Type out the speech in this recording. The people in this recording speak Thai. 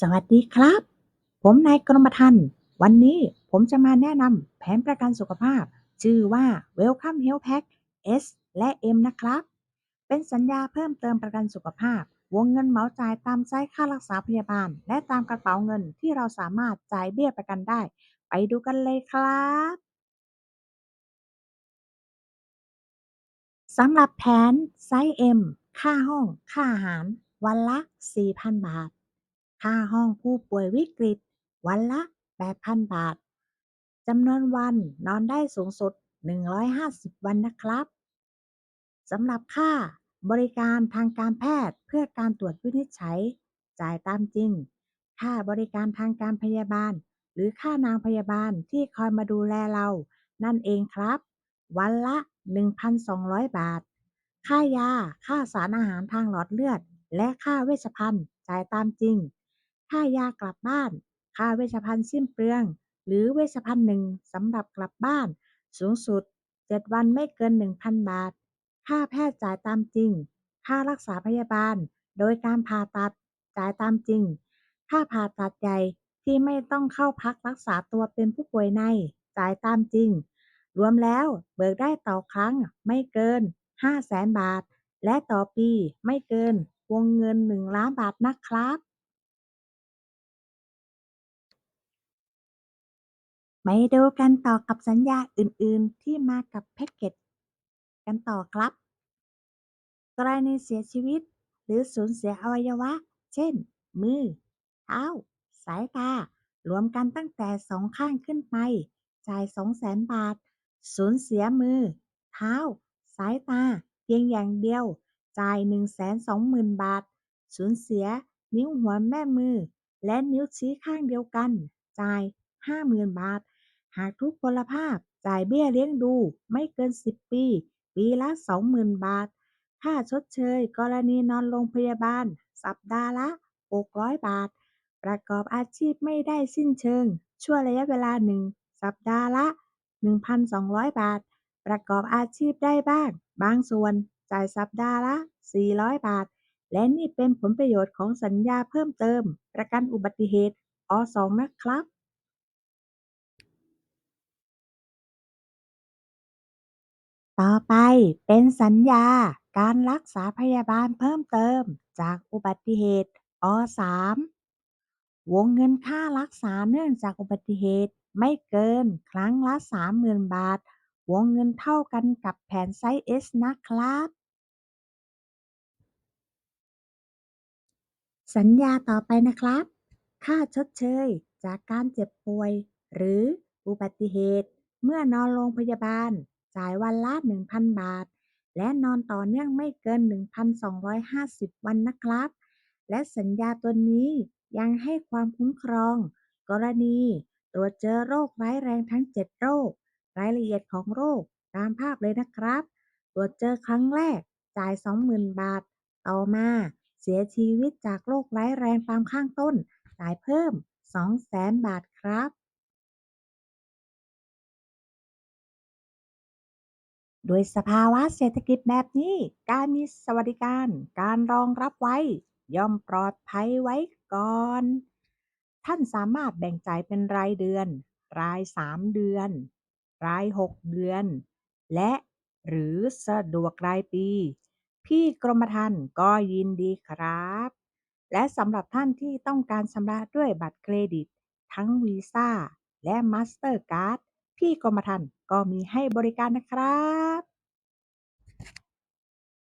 สวัสดีครับ ผมนายกรมธรรม์วันนี้ผมจะมาแนะนำแผนประกันสุขภาพ ชื่อว่า Welcome Health Pack S และ M นะครับ เป็นสัญญาเพิ่มเติมประกันสุขภาพ วงเงินเหมาจ่ายตามไซส์ค่ารักษาพยาบาล และตามกระเป๋าเงินที่เราสามารถจ่ายเบี้ยประกันได้ ไปดูกันเลยครับสำหรับแผนไซส์ M ค่าห้อง ค่าอาหาร วันละ 4,000 บาท ค่าห้องผู้ป่วยวิกฤต วันละ 8,000 บาท จำนวนวันนอนได้สูงสุด 150 วันนะครับสำหรับค่าบริการทางการแพทย์เพื่อการตรวจวินิจฉัย จ่ายตามจริง ค่าบริการทางการพยาบาล หรือค่านางพยาบาลที่คอยมาดูแลเรา นั่นเองครับ วันละ 1,200 บาท ค่ายา ค่าสารอาหารทางหลอดเลือด และค่าเวชภัณฑ์จ่ายตามจริง ค่ายากลับบ้าน ค่าเวชภัณฑ์สิ้นเปลือง หรือเวชภัณฑ์หนึ่งสำหรับกลับบ้าน สูงสุด 7 วันไม่เกิน 1,000 บาท ค่าแพทย์จ่ายตามจริง ค่ารักษาพยาบาล โดยการผ่าตัดจ่ายตามจริง ค่าผ่าตัดใหญ่ที่ไม่ต้องเข้าพักรักษาตัวเป็นผู้ป่วยในจ่ายตามจริง รวมแล้วเบิกได้ต่อครั้งไม่เกิน 500,000บาท และต่อปีไม่เกินวงเงิน 1 ล้านบาทนะครับ ไปดูกันต่อกับสัญญาอื่น ๆ ที่มากับแพ็กเกจกันต่อครับ กรณีเสียชีวิต หรือสูญเสียอวัยวะ เช่น มือ เท้า สายตา รวมกันตั้งแต่2ข้างขึ้นไป จ่าย200,000บาท สูญเสียมือ เท้า สายตา เพียงอย่างเดียว จ่าย120,000บาท สูญเสีย นิ้วหัวแม่มือ และนิ้วชี้ข้างเดียวกัน จ่าย50,000บาท หากทุพพลภาพจ่ายเบี้ยเลี้ยงดูไม่เกิน 10 ปี ปีละ 20,000 บาท ค่าชดเชย กรณีนอนโรงพยาบาล สัปดาห์ละ 600 บาท ประกอบอาชีพไม่ได้สิ้นเชิง ชั่วระยะเวลาหนึ่งสัปดาห์ละ 1,200 บาท ประกอบอาชีพได้บ้าง บางส่วนจ่ายสัปดาห์ละ 400 บาท และนี่เป็นผลประโยชน์ของสัญญาเพิ่มเติม ประกันอุบัติเหตุอ2นะครับ ต่อไปเป็นสัญญาการรักษาพยาบาลเพิ่มเติมจากอุบัติเหตุอ3วงเงินค่ารักษาเนื่องจากอุบัติเหตุไม่เกินครั้งละ 30,000 บาท วงเงินเท่ากันกับแผนไซส์ S นะครับ สัญญาต่อไปนะครับ ค่าชดเชยจากการเจ็บป่วย หรืออุบัติเหตุ เมื่อนอนโรงพยาบาล จ่ายวันละ 1,000 บาท และนอนต่อเนื่องไม่เกิน 1,250 วันนะครับ และสัญญาตัวนี้ยังให้ความคุ้มครอง กรณีตรวจเจอโรคร้ายแรงทั้ง 7 โรค รายละเอียดของโรคตามภาพเลยนะครับ ตรวจเจอครั้งแรกจ่าย 20,000 บาท ต่อมา เสียชีวิตจากโรคร้ายแรงตามข้างต้น จ่ายเพิ่ม 200,000 บาทครับ ด้วยสภาวะเศรษฐกิจแบบนี้ การมีสวัสดิการ การรองรับไว้ ย่อมปลอดภัยไว้ก่อน ท่านสามารถแบ่งจ่ายเป็นรายเดือน ราย 3 เดือน ราย 6 เดือน และหรือสะดวกรายปี พี่กรมธรรม์ก็ยินดีครับ และสำหรับท่านที่ต้องการชำระด้วยบัตรเครดิต ทั้งวีซ่าและมาสเตอร์การ์ด พี่กรมธรรม์ก็มีให้บริการนะครับ